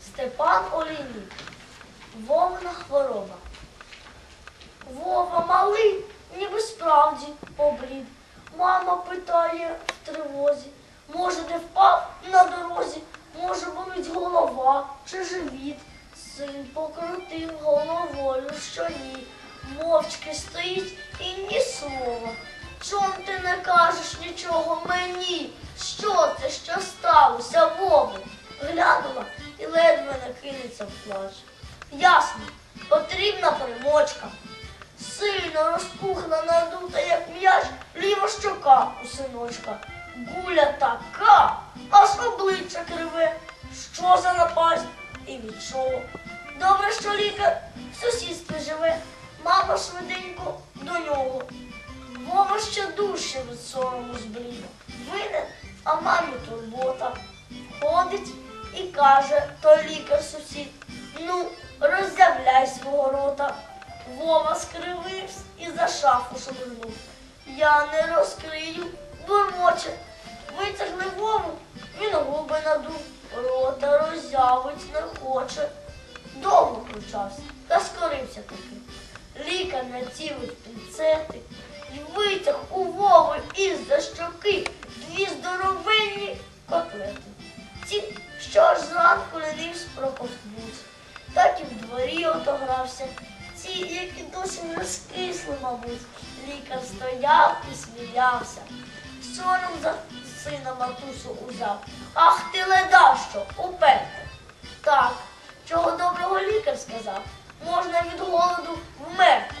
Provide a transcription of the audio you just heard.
Степан Олійник. Вовна хвороба. Вова малий, ніби справді побрід. Мама питає в тривозі. Може, не впав на дорозі, може, болить голова чи живіт. Син покрутив головою, що ні. Мовчки стоїть і ні слова. Чом ти не кажеш нічого мені? Що це, що сталося, Вову? Плач. Ясно, потрібна примочка. Сильно розпухла надута, як м'яч, ліва щока у синочка. Гуля така, аж обличчя криве. Що за напасть і від чого? Добре, що лікар в сусідстві живе, мама швиденько до нього. Вова ще дужче від сорому збліда. Винен, а мамі турбота. Ходить і каже той лікар сусід. Вова скривився і за шафу шмигнув. Я не розкрию, бурмоче. Витягли Вову, він губи надув, рота роззявить не хоче. Довго кручався, та скорився таки. Лікар націлив пінцети і витяг у Вови із-за щоки дві здоровенні котлети. Ті, що аж зранку не проковтнуть. Так і в дворі отогрався. Ті, які досі не скисли, мабуть. Лікар стояв і сміявся. Сором за сина матусу узяв. Ах ти ледащо, що, уперте. Так, чого доброго лікар сказав, можна від голоду вмерти.